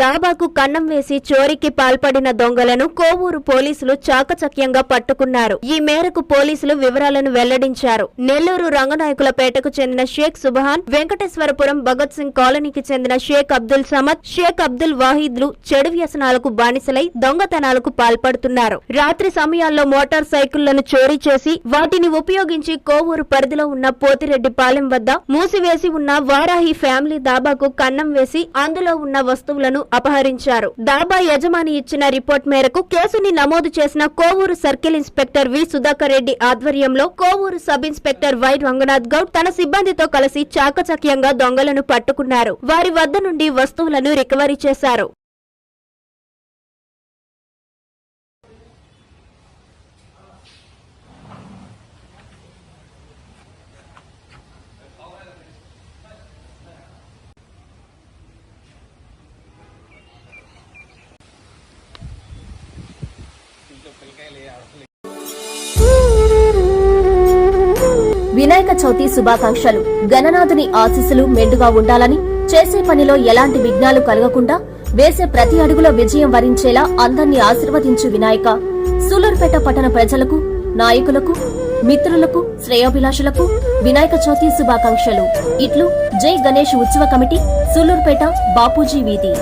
దాబాకు కన్నం వేసి చోరీకి పాల్పడిన దొంగలను కోవూరు పోలీసులు చాకచక్యంగా పట్టుకున్నారు. ఈ మేరకు పోలీసులు వివరాలను వెల్లడించారు. నెల్లూరు రంగనాయకులపేటకు చెందిన షేక్ సుబహాన్ వెంకటేశ్వరపురం భగత్ సింగ్ కాలనీకి చెందిన షేక్ అబ్దుల్ సమద్ షేక్ అబ్దుల్ వాహిద్లు చెడు వ్యసనాలకు బానిసలై దొంగతనాలకు పాల్పడుతున్నారు. రాత్రి సమయాల్లో మోటార్ సైకిళ్ళను చోరీ చేసి వాటిని ఉపయోగించి కోవూరు పరిధిలో ఉన్న పోతిరెడ్డిపాలెం వద్ద మూసివేసి ఉన్న వారాహి ఫ్యామిలీ దాబాకు కన్నం వేసి అందులో ఉన్న వస్తువులను అపహరించారు. దాబా యజమాని ఇచ్చిన రిపోర్ట్ మేరకు కేసుని నమోదు చేసిన Kovur circle inspector V. Sudhakar Reddy ఆధ్వర్యంలో Kovur sub inspector Y. Ranganath Goud తన సిబ్బందితో కలిసి చాకచక్యంగా దొంగలను పట్టుకున్నారు. వారి వద్ద నుండి వస్తువులను రికవరీ చేశారు. వినాయక చవితి శుభాకాంక్షలు. గణనాథుని ఆశీస్సులు మెండుగా ఉండాలని చేసే పనిలో ఎలాంటి విఘ్నాలు కలగకుండా వేసే ప్రతి అడుగులో విజయం వరించేలా అందర్నీ ఆశీర్వదించు వినాయక. సూలూరుపేట పట్టణ ప్రజలకు నాయకులకు మిత్రులకు శ్రేయోభిలాషులకు వినాయక చవితి శుభాకాంక్షలు. ఇట్లు జై గణేష్ ఉత్సవ కమిటీ సూలూరుపేట బాపూజీ వీధి.